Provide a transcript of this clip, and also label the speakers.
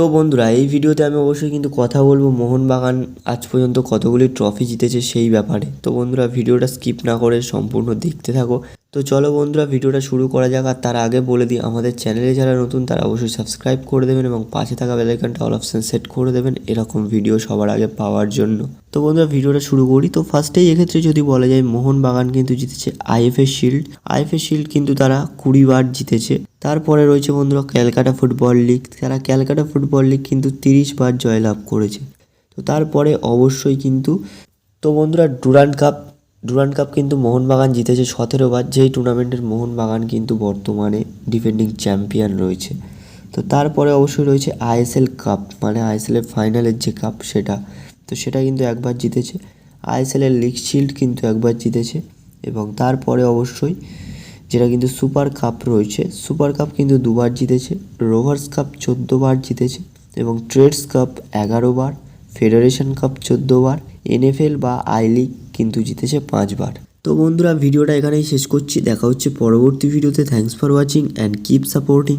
Speaker 1: তো বন্ধুরা, এই ভিডিওতে আমি অবশ্যই কিন্তু কথা বলব মোহনবাগান আজ পর্যন্ত কতগুলি ট্রফি জিতেছে সেই ব্যাপারে। তো বন্ধুরা, ভিডিওটা স্কিপ না করে সম্পূর্ণ দেখতে থাকো। তো চলো বন্ধুরা, ভিডিওটা শুরু করা যাক আর তার আগে বলে দিই, আমাদের চ্যানেলে যারা নতুন তারা অবশ্যই সাবস্ক্রাইব করে দেবেন এবং পাশে থাকা বেলাইকনটা অল অপশন সেট করে দেবেন, এরকম ভিডিও সবার আগে পাওয়ার জন্য। তো বন্ধুরা, ভিডিওটা শুরু করি। তো ফার্স্টেই এক্ষেত্রে যদি বলা যায়, মোহনবাগান কিন্তু জিতেছে আইএফএ শিল্ড আইএফএ শিল্ড কিন্তু তারা কুড়ি বার জিতেছে। তারপরে রয়েছে বন্ধুরা, ক্যালকাটা ফুটবল লিগ। তারা ক্যালকাটা ফুটবল লিগ কিন্তু তিরিশ বার জয়লাভ করেছে। তো তারপরে অবশ্যই কিন্তু, তো বন্ধুরা ডুরান্ড কাপ ডুরান্ড কাপ কিন্তু মোহনবাগান জিতেছে সতেরো বার, যেই টুর্নামেন্টের মোহনবাগান কিন্তু বর্তমানে ডিফেন্ডিং চ্যাম্পিয়ন রয়েছে। তো তারপরে অবশ্যই রয়েছে আইএসএল কাপ মানে আইএসএলের ফাইনালের যে কাপ সেটা। তো সেটা কিন্তু একবার জিতেছে। আইএসএলের লিগ শিল্ড কিন্তু একবার জিতেছে। এবং তারপরে অবশ্যই যেটা কিন্তু সুপার কাপ রয়েছে, সুপার কাপ কিন্তু দুবার জিতেছে। রোভার্স কাপ চোদ্দ বার জিতেছে এবং ট্রেডস কাপ এগারো বার। ফেডারেশন কাপ চোদ্দ বার এনএফএল বা আই লিগ কিন্তু জিতেছে পাঁচবার। তো বন্ধুরা, ভিডিওটা এখানেই শেষ করছি। দেখা হচ্ছে পরবর্তী ভিডিওতে। Thanks for watching and keep supporting